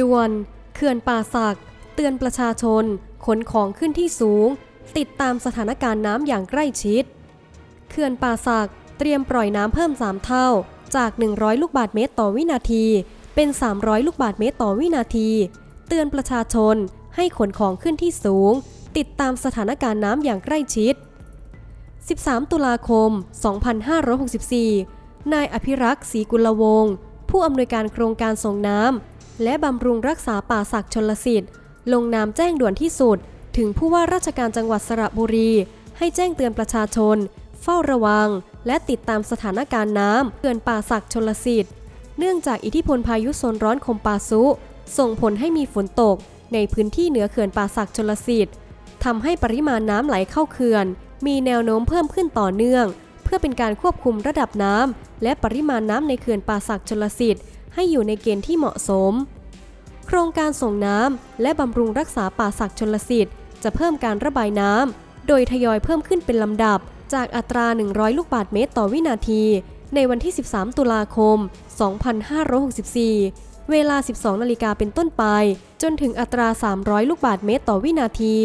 ด่วน เขื่อนป่าสัก เตือนประชาชน ขนของขึ้นที่สูง ติดตามสถานการณ์น้ำอย่างใกล้ชิด เขื่อนป่าสัก เตรียมปล่อยน้ำเพิ่ม 3 เท่า จาก 100 ลูกบาศก์เมตรต่อวินาที เป็น 300 ลูกบาศก์เมตรต่อวินาที เตือนประชาชนให้ขนของขึ้นที่สูง ติดตามสถานการณ์น้ำอย่างใกล้ชิด 13 ตุลาคม 2564 นายอภิรักษ์ศรีกุลวงศ์ผู้อำนวยการโครงการส่งน้ำ และบำรุงรักษาป่าศักดิ์ชนลสิทธิ์ ลงนามแจ้งด่วนที่สุด ถึงผู้ว่าราชการจังหวัดสระบุรี ให้แจ้งเตือนประชาชน เฝ้าระวัง และติดตามสถานการณ์น้ำเขื่อนป่าศักดิ์ชนลสิทธิ์ เนื่องจากอิทธิพลพายุโซนร้อนคมปาซุ ส่งผลให้มีฝนตก ในพื้นที่เหนือเขื่อนป่าศักดิ์ชนลสิทธิ์ทำให้ปริมาณน้ำไหลเข้าเขื่อน มีแนวโน้มเพิ่มขึ้นต่อเนื่อง เพื่อเป็นการควบคุมระดับน้ำและปริมาณน้ำในเขื่อนป่าศักดิ์ชลสิทธิ์ ให้อยู่ในเกณฑ์ที่เหมาะสม โครงการส่งน้ำและบำรุงรักษาป่าศักดิ์ชลสิทธิ์จะเพิ่มการระบายน้ำโดยทยอยเพิ่มขึ้นเป็นลำดับ จากอัตรา 100 ลูกบาศก์เมตรต่อวินาที ในวันที่ 13 ตุลาคม 2564 เวลา 12 นาฬิกาเป็นต้นไป จนถึงอัตรา 300 ลูกบาศก์เมตรต่อวินาที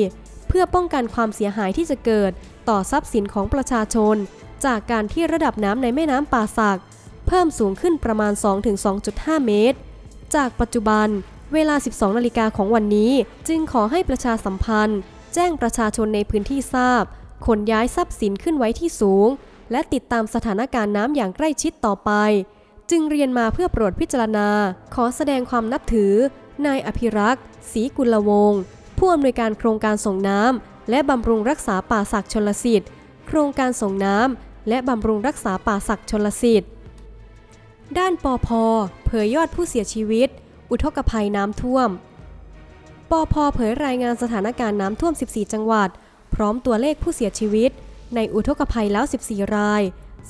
เพื่อป้องกันความเสียหายที่จะเกิด ต่อทรัพย์สินของประชาชน จากการที่ระดับน้ำในแม่น้ำป่าสัก เพิ่มสูงขึ้นประมาณ 2-2.5 เมตร จากปัจจุบันเวลา 12 นาฬิกาของวันนี้ จึงขอให้ประชาสัมพันธ์ แจ้งประชาชนในพื้นที่ทราบ ขนย้ายทรัพย์สินขึ้นไว้ที่สูง และติดตามสถานการณ์น้ำอย่างใกล้ชิดต่อไป จึงเรียนมาเพื่อโปรดพิจารณา ขอแสดงความนับถือ นายอภิรักษ์ศรีกุลวงศ์ผู้อำนวยการโครงการส่งน้ำและบำรุงรักษาป่าศักดิ์ชนลสิทธิ์ โครงการส่งน้ำและบำรุงรักษาป่าศักดิ์ชนลสิทธิ์ ด้านปอพเผยยอดผู้เสียชีวิต อุทกภัยน้ำท่วม ปอพเผยรายงานสถานการณ์น้ำท่วม 14 จังหวัด พร้อมตัวเลขผู้เสียชีวิต ในอุทกภัยแล้ว 14 ราย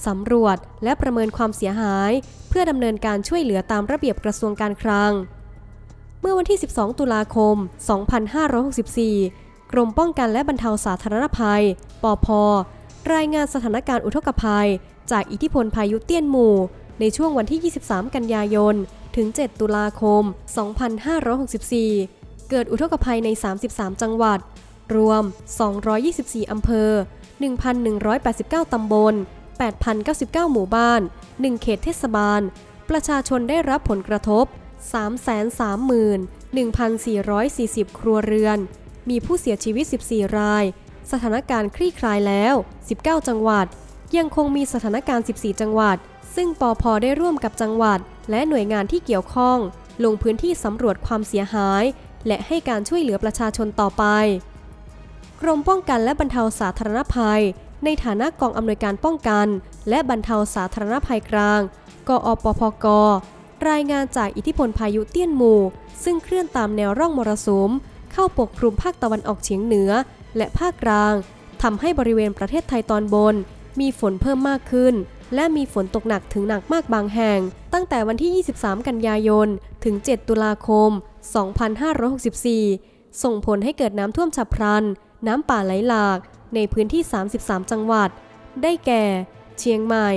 สำรวจและประเมินความเสียหาย เพื่อดำเนินการช่วยเหลือตามระเบียบกระทรวงการคลัง เมื่อวันที่ 12 ตุลาคม 2564 กรมป้องกันและบรรเทาสาธารณภัย ปอพรายงานสถานการณ์อุทกภัย จากอิทธิพลพายุเตี้ยนหมู่ ในช่วงวันที่ 23 กันยายน ถึง 7 ตุลาคม 2564 เกิดอุทกภัยใน 33 จังหวัด รวม 224 อำเภอ 1,189 ตำบล 8,099 หมู่บ้าน 1 เขตเทศบาล ประชาชนได้รับผลกระทบ 331,440 ครัวเรือน มีผู้เสียชีวิต 14 ราย สถานการณ์คลี่คลายแล้ว 19 จังหวัด ยังคงมีสถานการณ์ 14 จังหวัด ซึ่งปอพได้ร่วมกับจังหวัด และหน่วยงานที่เกี่ยวข้อง ลงพื้นที่สำรวจความเสียหาย และให้การช่วยเหลือประชาชนต่อไป กรมป้องกันและบรรเทาสาธารณภัย ในฐานะกองอำนวยการป้องกัน และบรรเทาสาธารณภัยกลาง กอปพก รายงานจากอิทธิพลพายุเตี้ยนหมู่ ซึ่งเคลื่อนตามแนวร่องมรสุม เข้าปกคลุมภาคตะวันออกเฉียงเหนือ และภาคกลางทำให้บริเวณประเทศไทยตอนบน มีฝนเพิ่มมากขึ้นและมีฝนตกหนักถึงหนักมากบางแห่ง ตั้งแต่วันที่ 23 กันยายน ถึง 7 ตุลาคม 2564 ส่งผลให้เกิดน้ำท่วมฉับพลัน น้ำป่าไหลหลาก ในพื้นที่ 33 จังหวัด ได้แก่ เชียงใหม่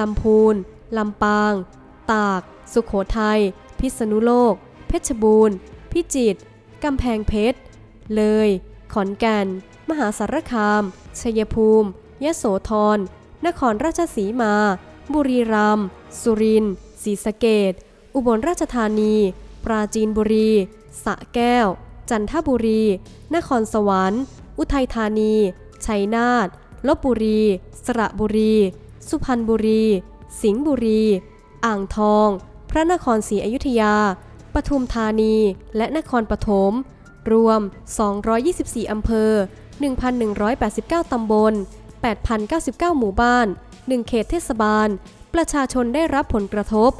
ลำพูน ลำปาง ตาก สุขโขทัย พิษณุโลก เพชรบูรณ์ พิจิตร กำแพงเพชร เลย ขอนแก่น มหาสารคาม ชัยภูมิ ยะโสธร นครราชสีมา บุรีรัมย์ สุรินทร์ ศรีสะเกดอุบลราชธานี ปราจีนบุรี สะแก้ว จันทบุรี นครสวรรค์ อุทัยธานี ชัยนาท ลบบุรี สระบุรี สุพรรณบุรี สิงห์บุรี อ่างทอง พระนครศรีอยุธยา ปทุมธานี และนครปฐม รวม 224 อำเภอ 1,189 ตำบล 8,099 หมู่บ้าน 1 เขตเทศบาล ประชาชนได้รับผลกระทบ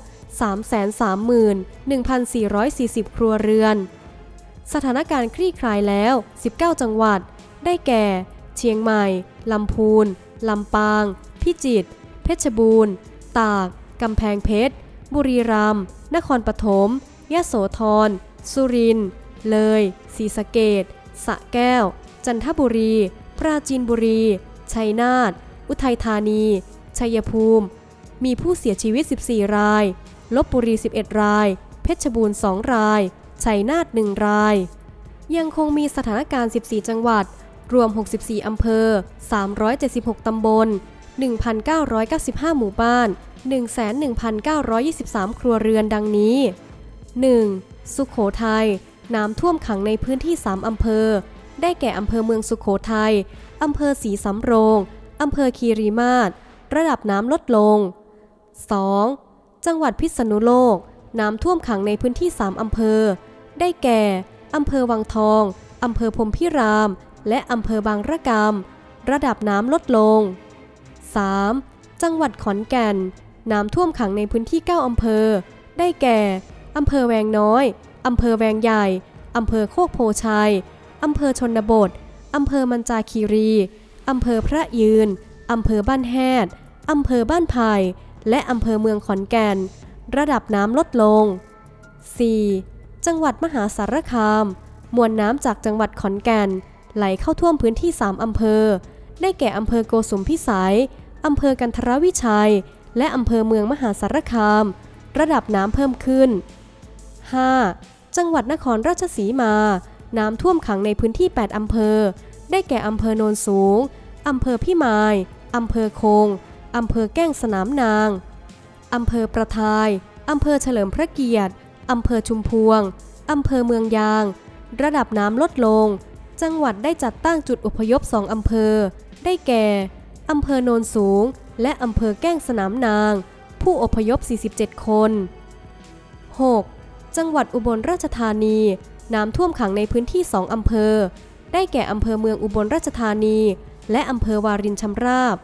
331,440 ครัวเรือน สถานการณ์คลี่คลายแล้ว 19 จังหวัด ได้แก่ เชียงใหม่ ลำพูน ลำปาง พิจิตร เพชรบูรณ์ ตาก กำแพงเพชร บุรีรัมย์ นครปฐม ยะโสธร สุรินทร์ เลยศรีสะเกดสะแก้ว จันทบุรี ปราจีนบุรี ชัยนาท อุทัยธานี ชัยภูมิ มีผู้เสียชีวิต 14 ราย ลบบุรี 11 ราย เพชรบูรณ์ 2 ราย ชัยนาท 1 ราย ยังคงมีสถานการณ์ 14 จังหวัด รวม 64 อำเภอ 376 ตำบล 1,995 หมู่บ้าน 11,923 ครัวเรือนดังนี้ 1. สุขโขทัยน้ำท่วมขังในพื้นที่ 3 อำเภอ ได้แก่อำเภอเมืองสุขโขทัย อำเภอศรีสำโรง อำเภอคีรีมาศระดับน้ำลดลง 2. จังหวัดพิษณุโลก น้ำท่วมขังในพื้นที่ 3 อำเภอ ได้แก่ อำเภอวังทอง อำเภอพรมพิราม และอำเภอบางระกำระดับน้ำลดลง 3. จังหวัดขอนแก่น น้ำท่วมขังในพื้นที่ 9 อำเภอ ได้แก่ อำเภอแวงน้อย อำเภอแวงใหญ่ อำเภอโคกโพชัย อำเภอชนบท อำเภอมันจาคีรี อำเภอพระยืน อำเภอบ้านแฮด อำเภอบ้านไผ่และอำเภอเมืองขอนแก่น ระดับน้ำลดลง 4. จังหวัดมหาสารคาม มวลน้ำจากจังหวัดขอนแก่น ไหลเข้าท่วมพื้นที่ 3 อำเภอ ได้แก่อำเภอโกสุมพิสัย อำเภอกันทรวิชัย และอำเภอเมืองมหาสารคาม ระดับน้ำเพิ่มขึ้น 5. จังหวัดนครราชสีมา น้ำท่วมขังในพื้นที่ 8 อำเภอ ได้แก่อำเภอโนนสูง อำเภอพิมาย อำเภอคง อำเภอแก้งสนามนาง อำเภอประทาย อำเภอเฉลิมพระเกียรติ อำเภอชุมพวง อำเภอเมืองยาง ระดับน้ำลดลง จังหวัดได้จัดตั้งจุดอพยพสองอำเภอ ได้แก่ อำเภอโนนสูง และอำเภอแก้งสนามนาง ผู้อพยพ 47 คน 6. จังหวัดอุบลราชธานี น้ำท่วมขังในพื้นที่ 2 อำเภอ ได้แก่อำเภอเมืองอุบลราชธานี และอำเภอวารินชำราบ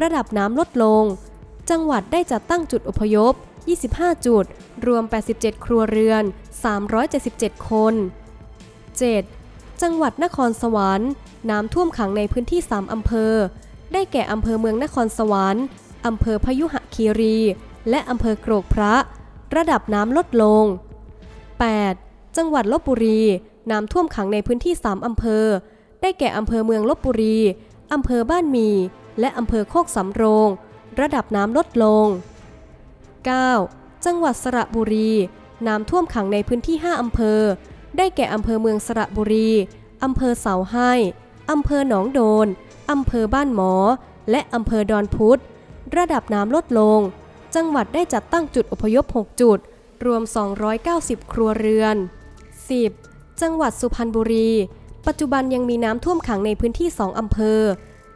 ระดับน้ำลดลง จังหวัดได้จัดตั้งจุดอพยพ 25 จุด รวม 87 ครัวเรือน 377 คน 7. จังหวัดนครสวรรค์ น้ำท่วมขังในพื้นที่ 3 อำเภอ ได้แก่อำเภอเมืองนครสวรรค์อำเภอพยุหคีรี และอำเภอโกรกพระ ระดับน้ำลดลง 8. จังหวัดลบบุรี น้ำท่วมขังในพื้นที่ 3 อำเภอ ได้แก่อำเภอเมืองลบบุรี อำเภอบ้านมี และอำเภอโคกสำโรง ระดับน้ำลดลง 9. จังหวัดสระบุรี น้ำท่วมขังในพื้นที่ 5 อำเภอ ได้แก่อำเภอเมืองสระบุรี อำเภอเสาให้ อำเภอหนองโดน อำเภอบ้านหมอ และอำเภอดอนพุธ ระดับน้ำลดลง จังหวัดได้จัดตั้งจุดอพยพ 6 จุดรวม 290 ครัวเรือน 10. จังหวัดสุพรรณบุรี ปัจจุบันยังมีน้ำท่วมขังในพื้นที่ 2 อำเภอ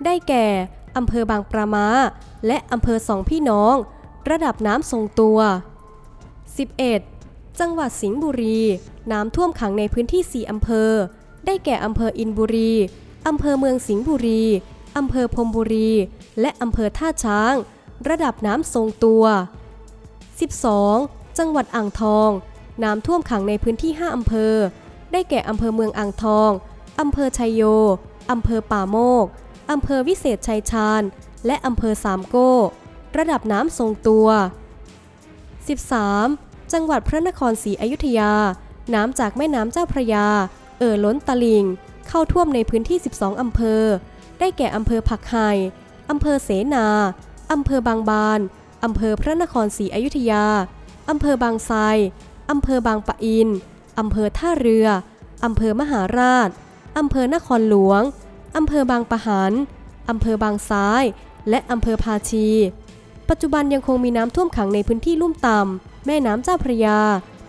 ได้แก่ อำเภอบางปรามา และอำเภอสองพี่น้อง ระดับน้ำทรงตัว 11. จังหวัดสิงห์บุรี น้ำท่วมขังในพื้นที่ 4 อำเภอ ได้แก่อำเภออินบุรี อำเภอเมืองสิงห์บุรี อำเภอพรมบุรี และอำเภอท่าช้าง ระดับน้ำทรงตัว 12. จังหวัดอ่างทอง น้ำท่วมขังในพื้นที่ 5 อำเภอ ได้แก่อำเภอเมืองอ่างทอง อำเภอชัยโย อำเภอป่าโมก อำเภอวิเศษชัยชาญ และอำเภอสามโก้ ระดับน้ำทรงตัว 13. จังหวัดพระนครศรีอยุธยา น้ำจากแม่น้ำเจ้าพระยา เอ่อล้นตลิ่ง เข้าท่วมในพื้นที่ 12 อำเภอ ได้แก่อำเภอผักไห่อำเภอเสนา อำเภอบางบาน อำเภอพระนครศรีอยุธยา อำเภอบางไทร อำเภอบางปะอิน อำเภอท่าเรือ อำเภอมหาราช อำเภอนครหลวง อำเภอบางปะหัน อำเภอบางซ้าย และอำเภอภาชี ปัจจุบันยังคงมีน้ำท่วมขังในพื้นที่ลุ่มต่ำ แม่น้ำเจ้าพระยา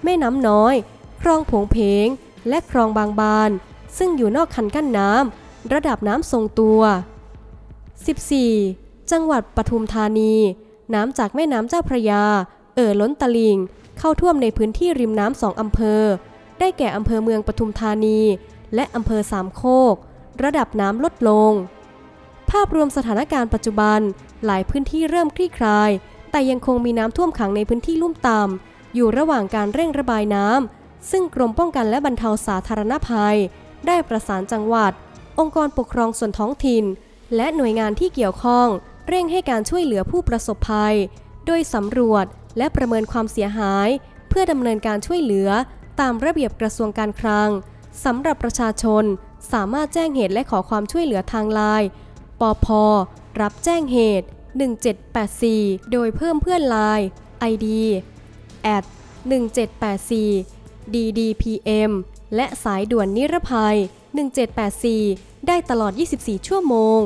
แม่น้ำน้อย คลองผงเพง และคลองบางบาน ซึ่งอยู่นอกคันกั้นน้ำ ระดับน้ำทรงตัว 14. จังหวัดปทุมธานี น้ำจากแม่น้ำเจ้าพระยา เอ่อล้นตลิ่ง เข้าท่วมในพื้นที่ริมน้ำสองอำเภอ ได้แก่อำเภอเมืองปทุมธานี และอำเภอสามโคก ระดับน้ำลดลง ภาพรวมสถานการณ์ปัจจุบัน หลายพื้นที่เริ่มคลี่คลาย แต่ยังคงมีน้ำท่วมขังในพื้นที่ลุ่มต่ำอยู่ระหว่างการเร่งระบายน้ำซึ่งกรมป้องกันและบรรเทาสาธารณภัย ได้ประสานจังหวัด องค์กรปกครองส่วนท้องถิ่น และหน่วยงานที่เกี่ยวข้อง เร่งให้การช่วยเหลือผู้ประสบภัย โดยสำรวจ และประเมินความเสียหาย เพื่อดำเนินการช่วยเหลือ ตามระเบียบกระทรวงการคลังสำหรับประชาชน สามารถแจ้งเหตุและขอความช่วยเหลือทางไลน์ปพรับแจ้งเหตุ 1784 โดยเพิ่มเพื่อนไลน์ ID at 1784 DDPM และสายด่วนนิรภัย 1784 ได้ตลอด 24 ชั่วโมง